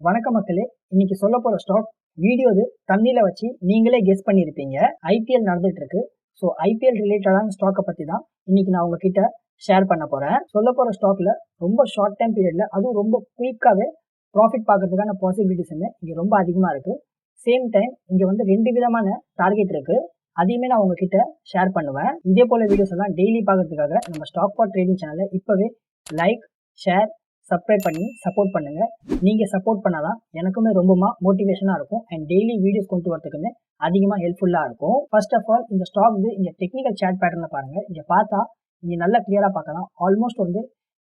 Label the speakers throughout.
Speaker 1: வணக்க மக்களே. இன்னைக்கு சொல்ல போற ஸ்டாக் வீடியோ இது. தண்ணியில வச்சு நீங்களே கெஸ் பண்ணியிருப்பீங்க ஐபிஎல் நடந்துட்டு இருக்கு. ஸோ ஐபிஎல் ரிலேட்டடான ஸ்டாக்கை பத்தி தான் இன்னைக்கு நான் உங்ககிட்ட ஷேர் பண்ண போறேன். சொல்ல போற ஸ்டாக்ல ரொம்ப ஷார்ட் டைம் பீரியட்ல அதுவும் ரொம்ப குயிக்காவே ப்ராஃபிட் பார்க்கறதுக்கான பாசிபிலிட்டிஸுமே இங்க ரொம்ப அதிகமா இருக்கு. சேம் டைம் இங்க வந்து ரெண்டு விதமான டார்கெட் இருக்கு. அதையுமே நான் உங்ககிட்ட ஷேர் பண்ணுவேன். இதே போல வீடியோஸ் எல்லாம் டெய்லி பார்க்கறதுக்காக நம்ம ஸ்டாக் பாட் ட்ரேடிங் சேனலை இப்பவே லைக் ஷேர் சப்ஸ்கிரைப் பண்ணி சப்போர்ட் பண்ணுங்க. நீங்க சப்போர்ட் பண்ணாதான் எனக்குமே ரொம்பமா மோட்டிவேஷனா இருக்கும். அண்ட் டெய்லி வீடியோஸ் கொண்டு வரதுக்குமே அதிகமா ஹெல்ப்ஃபுல்லா இருக்கும். ஃபர்ஸ்ட் ஆஃப் ஆல் இந்த ஸ்டாக் வந்து டெக்னிக்கல் சேட் பேட்டர்ல பாருங்க. இங்க பார்த்தா இங்க நல்லா கிளியரா பார்க்கலாம். ஆல்மோஸ்ட் வந்து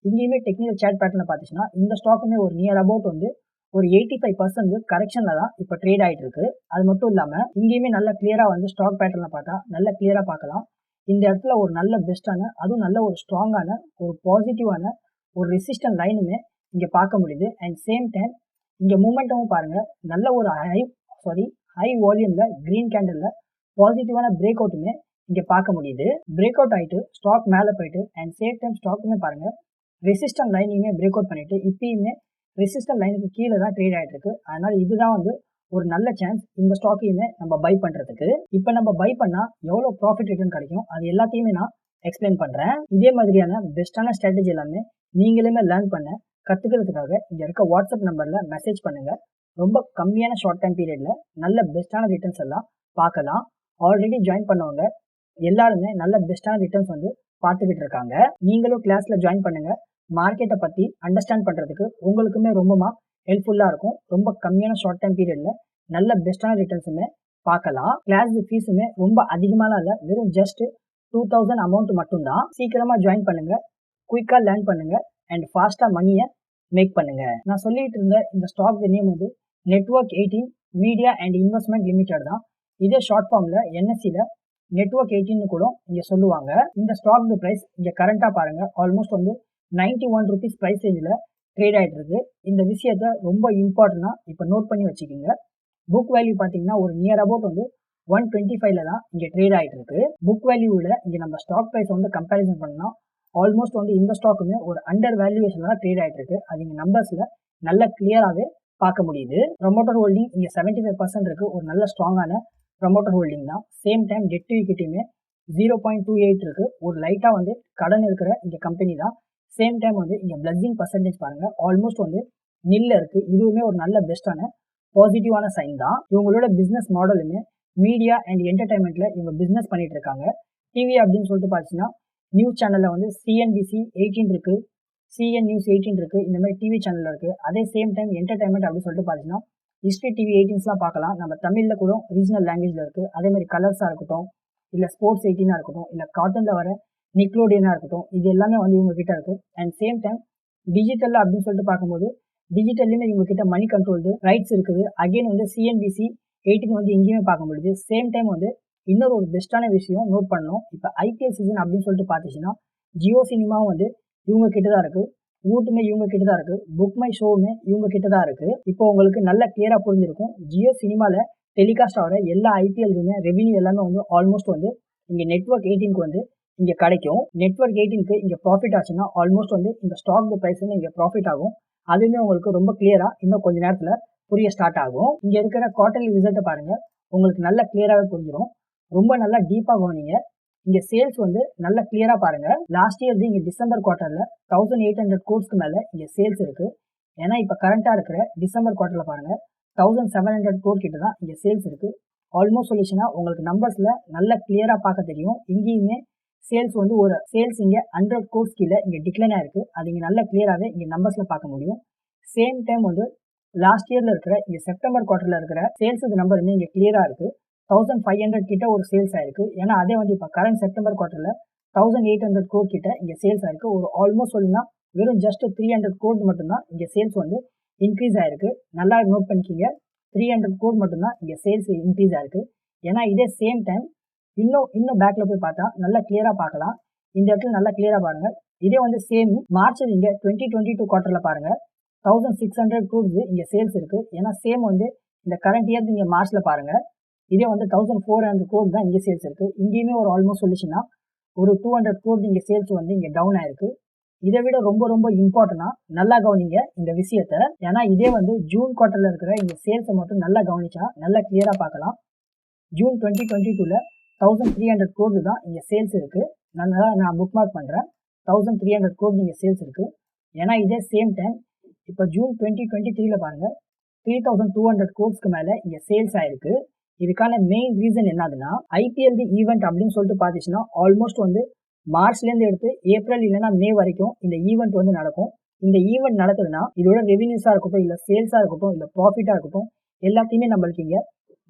Speaker 1: இங்கேயுமே டெக்னிக்கல் சேட் பேட்டர்ல பார்த்துச்சுன்னா இந்த ஸ்டாக்குமே ஒரு நியர் அபவுட் வந்து ஒரு எயிட்டி ஃபைவ் பர்சன்ட் கரெக்ஷன்ல தான் இப்போ ட்ரேட் ஆயிட்டு இருக்கு அது மட்டும் இல்லாம இங்கேயுமே நல்லா கிளியரா வந்து ஸ்டாக் பேட்டர்ல பார்த்தா நல்ல கிளியரா பார்க்கலாம். இந்த இடத்துல ஒரு நல்ல பெஸ்டான அதுவும் நல்ல ஒரு ஸ்ட்ராங்கான ஒரு பாசிட்டிவான ஒரு ரெசிஸ்டன்ட் லைனுமே இங்கே பார்க்க முடியுது. அண்ட் சேம் டைம் இங்கே மூமெண்ட்டமும் பாருங்கள் நல்ல ஒரு ஹை சாரி ஹை வால்யூமில் கிரீன் கேண்டலில் பாசிட்டிவான பிரேக் அவுட்டுமே இங்கே பார்க்க முடியுது. பிரேக் அவுட் ஆயிட்டு ஸ்டாக் மேலே போயிட்டு அண்ட் சேம் டைம் ஸ்டாக்குமே பாருங்கள் ரெசிஸ்டன்ட் லைனையுமே பிரேக் அவுட் பண்ணிவிட்டு இப்பயுமே ரெசிஸ்டன்ட் லைனுக்கு கீழே தான் ட்ரேட் ஆகிட்டு இருக்கு அதனால் இதுதான் வந்து ஒரு நல்ல சான்ஸ் இந்த ஸ்டாக்கையுமே நம்ம பை பண்ணுறதுக்கு இப்போ நம்ம பை பண்ணால் எவ்வளோ ப்ராஃபிட் ரிட்டர்ன் கிடைக்கும்? அது எல்லாத்தையுமே நான் எக்ஸ்பிளைன் பண்ணுறேன் இதே மாதிரியான பெஸ்ட்டான ஸ்ட்ராட்டஜி எல்லாமே நீங்களுமே லேர்ன் பண்ண கற்றுக்கிறதுக்காக இங்கே இருக்க வாட்ஸ்அப் நம்பரில் மெசேஜ் பண்ணுங்கள் ரொம்ப கம்மியான ஷார்ட் டைம் பீரியடில் நல்ல பெஸ்ட்டான ரிட்டர்ன்ஸ் எல்லாம் பார்க்கலாம். ஆல்ரெடி ஜாயின் பண்ணவங்க எல்லாருமே நல்ல பெஸ்ட்டான ரிட்டர்ன்ஸ் வந்து பார்த்துக்கிட்டு இருக்காங்க. நீங்களும் கிளாஸில் ஜாயின் பண்ணுங்கள் மார்க்கெட்டை பற்றி அண்டர்ஸ்டாண்ட் பண்ணுறதுக்கு உங்களுக்குமே ரொம்பமா ஹெல்ப்ஃபுல்லாக இருக்கும். ரொம்ப கம்மியான ஷார்ட் டைம் பீரியடில் நல்ல பெஸ்ட்டான ரிட்டர்ன்ஸுமே பார்க்கலாம். கிளாஸ் ஃபீஸுமே ரொம்ப அதிகமாலாம் இல்லை. வெறும் ஜஸ்ட்டு டூ தௌசண்ட் அமௌண்ட் மட்டும்தான். சீக்கிரமாக ஜாயின் பண்ணுங்க. குயிக்காக லேர்ன் பண்ணுங்க. அண்ட் ஃபாஸ்ட்டாக மணியை மேக் பண்ணுங்க. நான் சொல்லிட்டு இருந்த இந்த ஸ்டாக் நேம் வந்து network eighteen media and investment limited தான். இதே ஷார்ட் ஃபார்மில் என்எஸ்சியில் நெட்ஒர்க் எயிட்டின்னு கூட இங்கே சொல்லுவாங்க. இந்த ஸ்டாக் ப்ரைஸ் இங்கே கரண்ட்டாக பாருங்கள் ஆல்மோஸ்ட் வந்து நைன்டி ஒன் ருபீஸ் ப்ரைஸ் ரேஞ்சில் ட்ரேட் ஆகிட்டு இருக்கு. இந்த விஷயத்த ரொம்ப இம்பார்ட்டண்ட்டாக இப்போ நோட் பண்ணி வச்சுக்கோங்க. புக் வேல்யூ பார்த்தீங்கன்னா ஒரு நியர் அபவுட் வந்து ஒன் டுவெண்ட்டி ஃபைவ்ல தான் இங்கே ட்ரேட் ஆகிட்டு இருக்கு புக் வேல்யூவில் இங்கே நம்ம ஸ்டாக் ப்ரைஸ் வந்து கம்பேரிசன் பண்ணால் ஆல்மோஸ்ட் வந்து இந்த ஸ்டாக்குமே ஒரு அண்டர் வேல்யூவேஷன் தான் ட்ரேட் ஆகிட்டு இருக்கு அது இங்கே நம்பர்ஸில் நல்ல கிளியராகவே பார்க்க முடியுது. ப்ரொமோட்டர் ஹோல்டிங் இங்கே செவன்ட்டி ஃபைவ் பர்சன்ட் இருக்கு. ஒரு நல்ல ஸ்ட்ராங்கான ப்ரொமோட்டர் ஹோல்டிங் தான். சேம் டைம் டெட் ஈக்விட்டியுமே ஜீரோ பாயிண்ட் டூ எயிட் இருக்கு. ஒரு லைட்டாக வந்து கடன் இருக்கிற இந்த கம்பெனி தான். சேம் டைம் வந்து இங்கே பிளஸிங் பர்சன்டேஜ் பாருங்கள் ஆல்மோஸ்ட் வந்து நில்ல இருக்கு. இதுவுமே ஒரு நல்ல பெஸ்ட்டான பாசிட்டிவான சைன் தான். இவங்களோட பிஸ்னஸ் மாடலுமே மீடியா அண்ட் என்டர்டைன்மெண்ட்ல இவங்க பிஸ்னஸ் பண்ணிட்டு இருக்காங்க டிவி அப்படின்னு சொல்லிட்டு பார்த்தீங்கன்னா நியூஸ் சேனல்ல வந்து சிஎன்பிசி எயிட்டீன் இருக்கு சிஎன் நியூஸ் எயிட்டீன் இருக்கு இந்த மாதிரி டிவி சேனல்ல இருக்கு. அதே சேம் டைம் என்டர்டைன்மெண்ட் அப்படின்னு சொல்லிட்டு பார்த்தீங்கன்னா ஹிஸ்ட்ரி டிவி எயிட்டீன்ஸ்லாம் பார்க்கலாம் நம்ம தமிழ்ல கூட ரீஜனல் லாங்குவேஜ்ல இருக்கு. அதே மாதிரி கலர்ஸா இருக்கட்டும் இல்ல ஸ்போர்ட்ஸ் எயிட்டீனா இருக்கட்டும் இல்ல காட்டனில் வர நிக்லோடியனா இருக்கட்டும் இது எல்லாமே வந்து இவங்க கிட்ட இருக்கு. அண்ட் சேம் டைம் டிஜிட்டல் அப்படின்னு சொல்லிட்டு பார்க்கும்போது டிஜிட்டல்லையுமே இவங்க கிட்ட மணி கண்ட்ரோல் ரைட்ஸ் இருக்குது. அகைன் வந்து சிஎன்பிசி எயிட்டின் வந்து எங்கேயுமே பார்க்க முடியுது. சேம் டைம் வந்து இன்னொரு ஒரு பெஸ்ட்டான விஷயம் நோட் பண்ணணும். இப்போ ஐபிஎல் சீசன் அப்படின்னு சொல்லிட்டு பார்த்துச்சுன்னா ஜியோ சினிமாவும் வந்து இவங்க கிட்ட தான் இருக்குது ஊட்டுமே இவங்க கிட்ட தான் இருக்குது புக் மை ஷோவுமே இவங்க கிட்ட தான் இருக்குது இப்போ உங்களுக்கு நல்ல கிளியராக புரிஞ்சிருக்கும். ஜியோ சினிமாவில் டெலிகாஸ்ட் ஆகிற எல்லா ஐபிஎல்ஸுமே ரெவன்யூ எல்லாமே வந்து ஆல்மோஸ்ட் வந்து இங்கே நெட்ஒர்க் எயிட்டீனுக்கு வந்து இங்கே கிடைக்கும். நெட்ஒர்க் எயிட்டீனுக்கு இங்கே ப்ராஃபிட் ஆச்சுன்னா ஆல்மோஸ்ட் வந்து இந்த ஸ்டாக் ப்ரைஸ் வந்து இங்கே ப்ராஃபிட் ஆகும். அதுவுமே உங்களுக்கு ரொம்ப கிளியராக இன்னும் கொஞ்ச நேரத்தில் புரிய ஸ்டார்ட் ஆகும். இங்க இருக்கிற குவார்டர்லி ரிசல்ட்டை பாருங்க. உங்களுக்கு நல்ல கிளியராகவே புரிஞ்சிடும் ரொம்ப நல்லா டீப்பாக கவனிங்க. இங்க சேல்ஸ் வந்து நல்ல கிளியரா பாருங்க. லாஸ்ட் இயர் இங்க டிசம்பர் குவார்டர்ல தௌசண்ட் எயிட் ஹண்ட்ரட் கோர்ஸ்க்கு மேல இங்க சேல்ஸ் இருக்கு. ஏன்னா இப்ப கரண்டா இருக்கிற டிசம்பர் குவார்டர்ல பாருங்க. தௌசண்ட் செவன் ஹண்ட்ரட் கோர் கிட்ட தான் இங்க சேல்ஸ் இருக்கு. ஆல்மோஸ்ட் சொல்லிச்சுன்னா உங்களுக்கு நம்பர்ஸ்ல நல்ல கிளியரா பார்க்க தெரியும். இங்கேயுமே சேல்ஸ் வந்து ஒரு சேல்ஸ் இங்க ஹண்ட்ரட் கோர்ஸ் கீழே இங்க டிக்ளைன் ஆயிருக்கு அது இங்க நல்ல கிளியராகவே இங்க நம்பர்ஸ்ல பார்க்க முடியும். சேம் டைம் வந்து லாஸ்ட் இயர்ல இருக்கிற இங்க செப்டம்பர் குவார்டர்ல இருக்கிற சேல்ஸ் நம்பர் வந்து இங்க கிளியரா இருக்கு. தௌசண்ட் ஃபைவ் ஹண்ட்ரட் கிட்ட ஒரு சேல்ஸ் ஆயிருக்கு. ஏன்னா அதே வந்து இப்போ கரண்ட் செப்டம்பர் குவார்டர்ல தௌசண்ட் எயிட் ஹண்ட்ரட் கோட் கிட்ட இங்க சேல்ஸ் ஆயிருக்கு. ஒரு ஆல்மோஸ்ட் சொல்லுனா வெறும் ஜஸ்ட் த்ரீ ஹண்ட்ரட் கோட் மட்டும்தான் இங்க சேல்ஸ் வந்து இன்க்ரீஸ் ஆயிருக்கு. நல்லா நோட் பண்ணிக்கிங்க. த்ரீ ஹண்ட்ரட் கோட் மட்டும்தான் இங்க சேல்ஸ் இன்க்ரீஸ் ஆயிருக்கு. ஏன்னா இதே சேம் டைம் இன்னும் இன்னும் பேக்ல போய் பார்த்தா நல்லா கிளியரா பார்க்கலாம். இந்த இடத்துல நல்லா கிளியரா பாருங்க. இதே வந்து சேம் மார்ச் இங்க டுவெண்ட்டி டுவெண்ட்டி டூ குவார்டர்ல பாருங்க. தௌசண்ட் சிக்ஸ் ஹண்ட்ரட் கோட்ஸ் இங்கே சேல்ஸ் இருக்குது ஏன்னா சேம் வந்து இந்த கரண்ட் இயர் இங்கே மார்ச்சில் பாருங்கள் இதே வந்து தௌசண்ட் ஃபோர் ஹண்ட்ரட் க்ரோட் தான் இங்கே சேல்ஸ் இருக்குது இங்கேயுமே ஒரு ஆல்மோஸ்ட் சொல்லிச்சுன்னா ஒரு டூ ஹண்ட்ரட் க்ரோட் இங்கே சேல்ஸ் வந்து இங்கே டவுன் ஆயிருக்கு. இதை விட ரொம்ப ரொம்ப இம்பார்ட்டனா நல்லா கவனிங்க இந்த விஷயத்த. ஏன்னா இதே வந்து ஜூன் குவார்ட்டரில் இருக்கிற இந்த சேல்ஸை மட்டும் நல்லா கவனிச்சா நல்லா கிளியரா பார்க்கலாம். ஜூன் டுவெண்ட்டி டுவெண்ட்டி டூல தௌசண்ட் த்ரீ ஹண்ட்ரட் கோடு தான் இங்கே சேல்ஸ் இருக்கு. நல்லா நான் புக் மார்க் பண்ணுறேன் தௌசண்ட் த்ரீ ஹண்ட்ரட் கோடு இங்கே சேல்ஸ் இருக்கு. ஏன்னா இதே சேம் டைம் இப்போ ஜூன் டுவெண்ட்டி டுவெண்ட்டி த்ரீல பாருங்க த்ரீ தௌசண்ட் டூ ஹண்ட்ரட் கோட்ஸ்க்கு மேலே இங்கே சேல்ஸ் ஆயிருக்கு. இதுக்கான மெயின் ரீசன் என்னதுன்னா ஐபிஎல் தி ஈவெண்ட் அப்படின்னு சொல்லிட்டு பார்த்துச்சுன்னா ஆல்மோஸ்ட் வந்து மார்ச்லேருந்து எடுத்து ஏப்ரல் இல்லைன்னா மே வரைக்கும் இந்த ஈவெண்ட் வந்து நடக்கும். இந்த ஈவெண்ட் நடக்குதுன்னா இதோட ரெவின்யூஸாக இருக்கட்டும் இல்லை சேல்ஸாக இருக்கட்டும் இல்லை ப்ராஃபிட்டாக இருக்கட்டும் எல்லாத்தையுமே நம்மளுக்கு இங்கே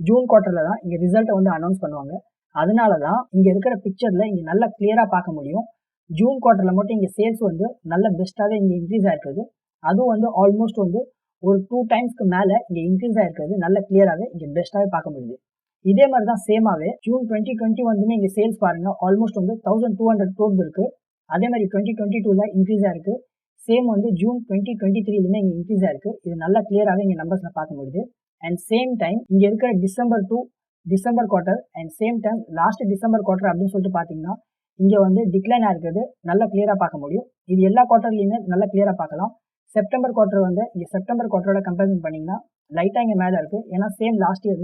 Speaker 1: ஜூன் குவார்ட்டரில் தான் இங்கே ரிசல்ட்டை வந்து அனௌன்ஸ் பண்ணுவாங்க. அதனால தான் இங்கே இருக்கிற பிக்சரில் இங்கே நல்லா கிளியராக பார்க்க முடியும். ஜூன் குவார்ட்டரில் மட்டும் இங்கே சேல்ஸ் வந்து நல்ல பெஸ்ட்டாகவே இங்கே இன்க்ரீஸ் ஆகிருக்குது அதுவும் வந்து ஆல்மோஸ்ட் வந்து ஒரு டூ டைம்ஸ்க்கு மேலே இங்கே இன்க்ரீஸ் ஆகிருக்கிறது நல்ல கிளியராகவே இங்கே பெஸ்ட்டாகவே பார்க்க முடியுது. இதே மாதிரி தான் சேமாகவே ஜூன் டுவெண்ட்டி டுவெண்ட்டி வந்துமே இங்கே சேல்ஸ் பாருங்கள் ஆல்மோஸ்ட் வந்து தௌசண்ட் டூ ஹண்ட்ரட் க்ரோட் இருக்குது அதே மாதிரி டுவெண்ட்டி டுவெண்ட்டி டூவில் இன்க்ரீஸ் இருக்குது சேம் வந்து ஜூன் டுவெண்ட்டி டுவெண்ட்டி த்ரீலுமே இங்கே இன்க்ரீஸ் இருக்குது இது நல்லா கிளியராகவே இங்கே நம்பர்ஸில் பார்க்க முடியுது. அண்ட் சேம் டைம் இங்கே இருக்கிற December two December quarter and same time last December quarter அப்படின்னு சொல்லிட்டு பார்த்தீங்கன்னா இங்கே வந்து டிக்ளைன் ஆயிருக்கிறது நல்லா கிளியராக பார்க்க முடியும். இது எல்லா குவார்ட்டர்லையுமே நல்லா கிளியராக பார்க்கலாம். செப்டம்பர் குவார்டர் வந்து இங்கே செப்டம்பர் குவார்டரோட கம்பேரிசன் பண்ணிங்கன்னா லைட்டாக இங்கே மேலே இருக்குது ஏன்னா சேம் லாஸ்ட் இயர்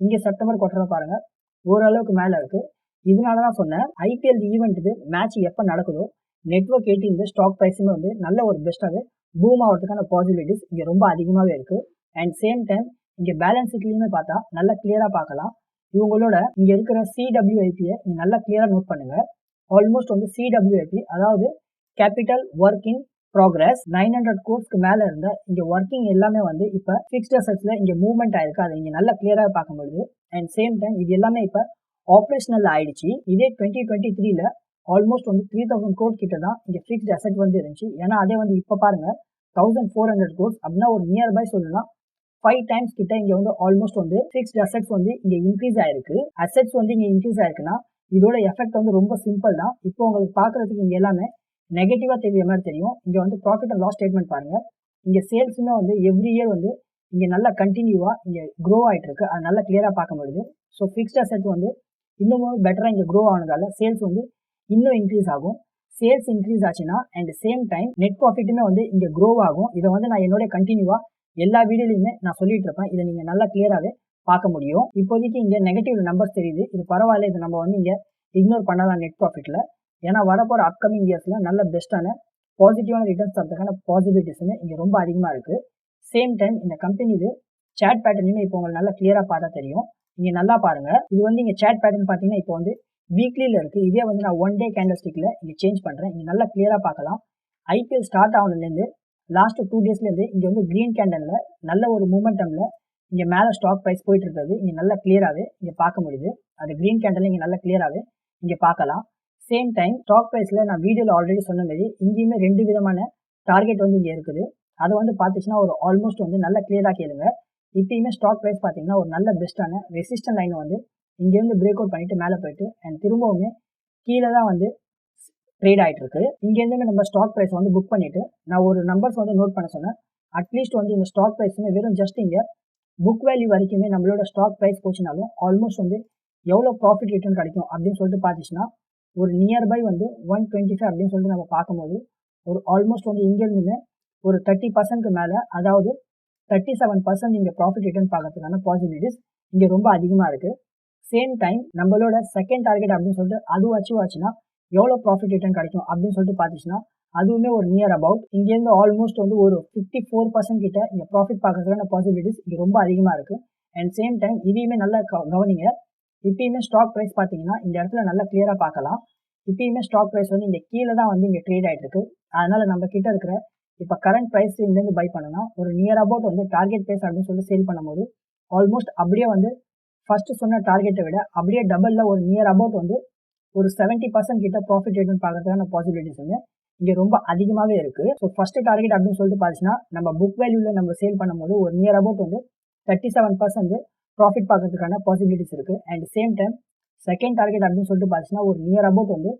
Speaker 1: இங்கே செப்டம்பர் குவார்டரை பாருங்கள் ஓரளவுக்கு மேலே இருக்குது இதனால தான் சொன்னேன் ஐபிஎல் ஈவெண்ட் இது மேட்ச் எப்போ நடக்குதோ நெட்ஒர்க் எயிட்டின் ஸ்டாக் ப்ரைஸுமே வந்து நல்ல ஒரு பெஸ்ட்டாக பூம் ஆகிறதுக்கான பாசிபிலிட்டிஸ் இங்கே ரொம்ப அதிகமாகவே இருக்குது அண்ட் சேம் டைம் இங்கே பேலன்ஸ் ஷீட்லேயுமே பார்த்தா நல்லா கிளியராக பார்க்கலாம். இவங்களோட இங்கே இருக்கிற சிடபிள்யூஐபியை நீங்கள் நல்லா கிளியராக நோட் பண்ணுங்கள் ஆல்மோஸ்ட் வந்து சிடபிள்யூஐபி அதாவது capital work in progress nine hundred கோர்ஸ்க்கு மேலே இருந்த இங்கே ஒர்க்கிங் எல்லாமே வந்து இப்போ ஃபிக்ஸ்ட் அசட்ஸில் இங்கே மூவ்மெண்ட் ஆயிருக்கு. அதை இங்கே நல்லா கிளியராக பார்க்க முடியுது அண்ட் சேம் டைம் இது எல்லாமே இப்போ ஆப்ரேஷனல் ஆயிடுச்சு. இதே டுவெண்ட்டி டுவெண்ட்டி த்ரீல ஆல்மோஸ்ட் வந்து த்ரீ தௌசண்ட் கோட் கிட்ட தான் இங்கே ஃபிக்ஸ்ட் அசெட் வந்து இருந்துச்சு. ஏன்னா அதே வந்து இப்போ பாருங்க தௌசண்ட் ஃபோர் ஹண்ட்ரட் கோட்ஸ் அப்படின்னா ஒரு நியர்பை சொல்லலாம் ஃபைவ் டைம்ஸ் கிட்ட இங்கே வந்து ஆல்மோஸ்ட் வந்து ஃபிக்ஸ்ட் அசெட்ஸ் வந்து இங்கே இன்க்ரீஸ் ஆயிருக்கு. அசெட்ஸ் வந்து இங்கே இன்க்ரீஸ் ஆயிருக்குன்னா இதோட எஃபெக்ட் வந்து ரொம்ப சிம்பிள் தான். இப்போ உங்களுக்கு பார்க்குறதுக்கு இங்கே எல்லாமே நெகட்டிவாக தெரிய மாதிரி தெரியும். இங்கே வந்து ப்ராஃபிட் அண்ட் லாஸ் ஸ்டேட்மெண்ட் பாருங்கள் இங்கே சேல்ஸுமே வந்து எவ்ரி இயர் வந்து இங்கே நல்லா கண்டினியூவாக இங்கே க்ரோ ஆகிட்டு இருக்கு. அது நல்லா கிளியராக பார்க்க முடியுது. ஸோ ஃபிக்ஸ்ட் அசெட் வந்து இன்னமும் பெட்டராக இங்கே க்ரோ ஆனதால சேல்ஸ் வந்து இன்னும் இன்க்ரீஸ் ஆகும். சேல்ஸ் இன்க்ரீஸ் ஆச்சுன்னா அண்ட் சேம் டைம் நெட் ப்ராஃபிட்டுமே வந்து இங்கே க்ரோ ஆகும். இதை வந்து நான் என்னோட கண்டினியூவாக எல்லா வீடியோலையுமே நான் சொல்லிட்டு இருப்பேன். இதை நீங்கள் நல்லா கிளியராகவே பார்க்க முடியும். இப்போதைக்கு இங்கே நெகட்டிவ் நம்பர்ஸ் தெரியுது. இது பரவாயில்ல. இது நம்ம வந்து இங்கே இக்னோர் பண்ணலாம் நெட் ப்ராஃபிட்டில் ஏன்னா வரப்போகிற அப்கமிங் இயர்ஸில் நல்ல பெஸ்ட்டான பாசிட்டிவான ரிட்டர்ன்ஸ் தரதுக்கான பாசிபிலிட்டிஸுமே இங்கே ரொம்ப அதிகமாக இருக்குது சேம் டைம் இந்த கம்பெனி இது சேட் பேட்டர்னுமே இப்போ உங்களுக்கு நல்லா கிளியராக பார்த்தா தெரியும். இங்கே நல்லா பாருங்கள் இது வந்து இங்கே சேட் பேட்டர்ன் பார்த்தீங்கன்னா இப்போ வந்து வீக்லியில் இருக்குது இதே வந்து நான் ஒன் டே கேண்டல் ஸ்டிக்கில் இங்கே சேஞ்ச் பண்ணுறேன் இங்கே நல்லா கிளியராக பார்க்கலாம். ஐபிஎல் ஸ்டார்ட் ஆனதுலேருந்து லாஸ்ட் டூ டேஸ்லேருந்து இங்கே வந்து க்ரீன் கேண்டலில் நல்ல ஒரு மூமெண்டமில் இங்கே மேலே ஸ்டாக் ப்ரைஸ் போயிட்டு இருக்கிறது. இங்கே நல்லா கிளியராகவே இங்கே பார்க்க முடியுது. அது க்ரீன் கேண்டலில் இங்கே நல்லா கிளியராகவே இங்கே பார்க்கலாம். சேம் டைம் ஸ்டாக் ப்ரைஸில் நான் வீடியோவில் ஆல்ரெடி சொன்ன மாதிரி இங்கேயுமே ரெண்டு விதமான டார்கெட் வந்து இங்கே இருக்குது. அதை வந்து பார்த்துச்சுன்னா ஒரு ஆல்மோஸ்ட் வந்து நல்லா கிளியராக கேளுங்க. இப்பயுமே ஸ்டாக் ப்ரைஸ் பார்த்தீங்கன்னா ஒரு நல்ல பெஸ்ட்டான ரெசிஸ்டன் லைனை வந்து இங்கேருந்து பிரேக் அவுட் பண்ணிட்டு மேலே போயிட்டு அண்ட் திரும்பவுமே கீழே தான் வந்து ட்ரேட் ஆகிட்டு இருக்கு. இங்கேருந்துமே நம்ம ஸ்டாக் ப்ரைஸ் வந்து புக் பண்ணிவிட்டு நான் ஒரு நம்பர்ஸ் வந்து நோட் பண்ண சொன்னேன். அட்லீஸ்ட் வந்து இந்த ஸ்டாக் ப்ரைஸுமே வெறும் ஜஸ்ட் இங்கே புக் வேல்யூ வரைக்குமே நம்மளோட ஸ்டாக் ப்ரைஸ் போச்சுனாலும் ஆல்மோஸ்ட் வந்து எவ்வளோ ப்ராஃபிட் ரிட்டர்ன் கிடைக்கும் அப்படின்னு சொல்லிட்டு பார்த்துச்சுன்னா ஒரு நியர்பை வந்து ஒன் டுவெண்ட்டி ஃபைவ் அப்படின்னு சொல்லிட்டு நம்ம பார்க்கும்போது ஒரு ஆல்மோஸ்ட் வந்து இங்கேருந்துமே ஒரு தேர்ட்டி பர்சன்ட்க்கு மேலே அதாவது தேர்ட்டி செவன் பர்சன்ட் இங்கே ப்ராஃபிட் ரிட்டர்ன் பார்க்கறதுக்கான பாசிபிலிட்டிஸ் இங்கே ரொம்ப அதிகமாக இருக்குது சேம் டைம் நம்மளோட செகண்ட் டார்கெட் அப்படின்னு சொல்லிட்டு அதுவும் அச்சீவ் ஆச்சுன்னா எவ்வளோ ப்ராஃபிட் ரிட்டர்ன் கிடைக்கும் அப்படின்னு சொல்லிட்டு பார்த்துச்சுன்னா அதுவுமே ஒரு நியர் அபவுட் இங்கேருந்து ஆல்மோஸ்ட் வந்து ஒரு ஃபிஃப்டி ஃபோர் பர்சன்ட் கிட்ட இங்கே ப்ராஃபிட் பார்க்கறதுக்கான பாசிபிலிட்டிஸ் இங்கே ரொம்ப அதிகமாக இருக்குது அண்ட் சேம் டைம் இதையுமே நல்லா கவனிங்க. இப்பயுமே ஸ்டாக் ப்ரைஸ் பார்த்தீங்கன்னா இந்த இடத்துல நல்லா கிளியராக பார்க்கலாம். இப்பயுமே ஸ்டாக் ப்ரைஸ் வந்து இங்கே கீழே தான் வந்து இங்கே ட்ரேட் ஆகிட்டு இருக்கு அதனால நம்ம கிட்ட இருக்கிற இப்போ கரண்ட் ப்ரைஸ் இங்கேருந்து பை பண்ணணும் ஒரு நியர் அபவுட் வந்து டார்கெட் ப்ரைஸ் அப்படின்னு சொல்லிட்டு சேல் பண்ணும்போது ஆல்மோஸ்ட் அப்படியே வந்து ஃபர்ஸ்ட் சொன்ன டார்கெட்டை விட அப்படியே டபுளில் ஒரு நியர் அபவுட் வந்து ஒரு செவன்ட்டி பர்சன்ட் கிட்ட ப்ராஃபிட் ரேட்னு பார்க்கறதுக்கான பாசிபிலிட்டிஸுமே இங்கே ரொம்ப அதிகமாகவே இருக்குது ஸோ ஃபஸ்ட்டு டார்கெட் அப்படின்னு சொல்லிட்டு பார்த்துச்சுன்னா நம்ம புக் வேல்யூவில் நம்ம சேல் பண்ணும்போது ஒரு நியர் அபவுட் வந்து தேர்ட்டி செவன் பர்சன்ட் ப்ராஃபிட் பார்க்கறதுக்கான பாசிபிலிட்டிஸ் இருக்குது and same time second target அப்படின்னு சொல்லிட்டு பார்த்துச்சுன்னா ஒரு நியர் அபவுட் வந்து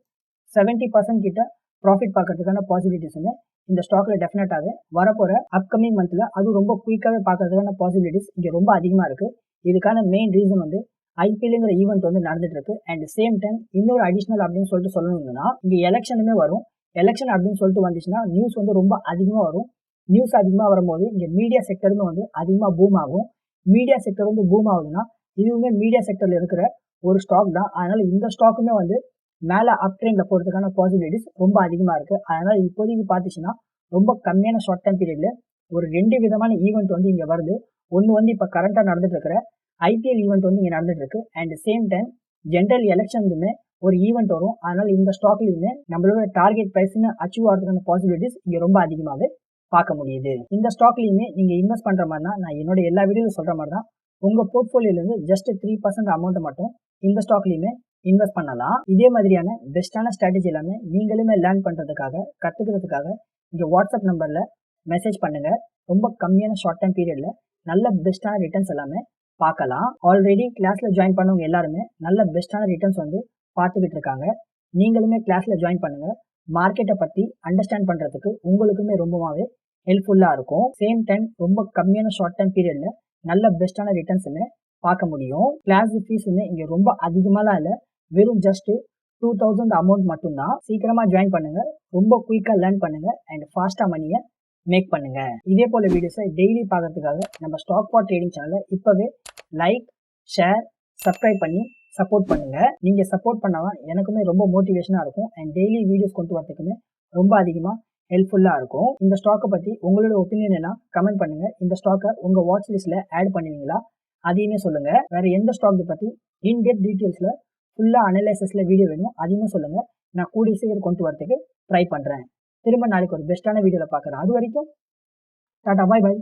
Speaker 1: செவன்ட்டி பர்சன்ட் கிட்ட ப்ராஃபிட் பார்க்கறதுக்கான பாசிபிலிட்டிஸுமே இந்த ஸ்டாக்ல டெஃபினட்டாகவே வரப்போகிற அப்கமிங் மந்த்தில் அது ரொம்ப குயிக்காகவே பார்க்கறதுக்கான பாசிபிலிட்டிஸ் இங்கே ரொம்ப அதிகமாக இருக்குது இதுக்கான மெயின் ரீசன் வந்து ஐபிஎல்ங்கிற ஈவெண்ட் வந்து நடந்துட்டு இருக்கு. அண்ட் சேம் டைம் இன்னொரு அடிஷ்னல் அப்படின்னு சொல்லிட்டு சொல்லணும்னா இங்கே எலெக்ஷனுமே வரும். எலெக்ஷன் அப்படின்னு சொல்லிட்டு வந்துச்சுன்னா நியூஸ் வந்து ரொம்ப அதிகமாக வரும். நியூஸ் அதிகமாக வரும்போது இங்கே மீடியா செக்டருமே வந்து அதிகமாக பூம் ஆகும். மீடியா செக்டர் வந்து பூம் ஆகுதுன்னா இதுவுமே மீடியா செக்டரில் இருக்கிற ஒரு ஸ்டாக் தான். அதனால் இந்த ஸ்டாக்குமே வந்து மேலே அப் ட்ரெண்டில் போகிறதுக்கான பாசிபிலிட்டிஸ் ரொம்ப அதிகமாக இருக்குது அதனால் இப்போதைக்கு பார்த்துச்சுன்னா ரொம்ப கம்மியான ஷார்ட் டைம் பீரியடில் ஒரு ரெண்டு விதமான ஈவெண்ட் வந்து இங்கே வருது. ஒன்று வந்து இப்போ கரண்ட்டாக நடந்துட்டு இருக்கிற ஐபிஎல் ஈவெண்ட் வந்து இங்கே நடந்துட்டு இருக்கு. அண்ட் சேம் டைம் ஜென்ரல் எலெக்ஷனுமே ஒரு ஈவெண்ட் வரும். அதனால் இந்த ஸ்டாக்லையுமே நம்மளோட டார்கெட் ப்ரைஸுமே அச்சீவ் ஆகிறதுக்கான பாசிபிலிட்டிஸ் இங்கே ரொம்ப அதிகமாகவே பார்க்க முடியுது. இந்த ஸ்டாக்லையுமே நீங்கள் இன்வெஸ்ட் பண்ணுற மாதிரினா நான் என்னோட எல்லா வீடியோவில் சொல்கிற மாதிரி தான் உங்கள் போர்ட்ஃபோலியோலேருந்து ஜஸ்ட் த்ரீ பர்சன்ட் அமௌண்ட்டை மட்டும் இந்த ஸ்டாக்லையுமே இன்வெஸ்ட் பண்ணலாம். இதே மாதிரியான பெஸ்ட்டான ஸ்ட்ராட்டஜி எல்லாமே நீங்களுமே லேர்ன் பண்ணுறதுக்காக கற்றுக்கிறதுக்காக இங்கே வாட்ஸ்அப் நம்பரில் மெசேஜ் பண்ணுங்கள் ரொம்ப கம்மியான ஷார்ட் டைம் பீரியடில் நல்ல பெஸ்ட்டான ரிட்டர்ன்ஸ் எல்லாமே பார்க்கலாம். ஆல்ரெடி கிளாஸில் ஜாயின் பண்ணவங்க எல்லாருமே நல்ல பெஸ்ட்டான ரிட்டர்ன்ஸ் வந்து பார்த்துக்கிட்டு இருக்காங்க. நீங்களுமே கிளாஸில் ஜாயின் பண்ணுங்கள் மார்க்கெட்டை பற்றி அண்டர்ஸ்டாண்ட் பண்ணுறதுக்கு உங்களுக்குமே ரொம்பவே ஹெல்ப்ஃபுல்லாக இருக்கும். சேம் டைம் ரொம்ப கம்மியான ஷார்ட் டைம் பீரியடில் நல்ல பெஸ்ட்டான ரிட்டர்ன்ஸுமே பார்க்க முடியும். கிளாஸ் ஃபீஸுமே இங்கே ரொம்ப அதிகமாலாம் இல்லை. வெறும் ஜஸ்ட்டு டூ தௌசண்ட் அமௌண்ட் மட்டும்தான். சீக்கிரமாக ஜாயின் பண்ணுங்கள் ரொம்ப குயிக்காக லேர்ன் பண்ணுங்கள் அண்ட் ஃபாஸ்ட்டாக மணியை மேக் பண்ணுங்கள் இதே போல் வீடியோஸை டெய்லி பார்க்கறதுக்காக நம்ம ஸ்டாக் ஃபார் ட்ரேடிங் சேனலை இப்போவே லைக் ஷேர் சப்ஸ்கிரைப் பண்ணி சப்போர்ட் பண்ணுங்க. நீங்க சப்போர்ட் பண்ணாதான் எனக்குமே ரொம்ப மோட்டிவேஷனா இருக்கும். அண்ட் டெய்லி வீடியோஸ் கொண்டு வரதுக்குமே ரொம்ப அதிகமாக ஹெல்ப்ஃபுல்லாக இருக்கும். இந்த ஸ்டாக்கை பற்றி உங்களோட ஒப்பீனியன் என்ன? கமெண்ட் பண்ணுங்க. இந்த ஸ்டாக்கை உங்க வாட்ச் லிஸ்ட்ல ஆட் பண்ணுவீங்களா? அதையுமே சொல்லுங்க. வேற எந்த ஸ்டாக் பற்றி இன்டெப்த் டீட்டெயில்ஸ்ல ஃபுல்லாக அனலைசஸ்ல வீடியோ வேணும் அதையுமே சொல்லுங்க. நான் கூடிய சீக்கிரம் கொண்டு வரதுக்கு ட்ரை பண்றேன். திரும்ப நாளைக்கு ஒரு பெஸ்ட்டான வீடியோவில் பார்க்குறேன் அது வரைக்கும் டாடா பாய் பாய்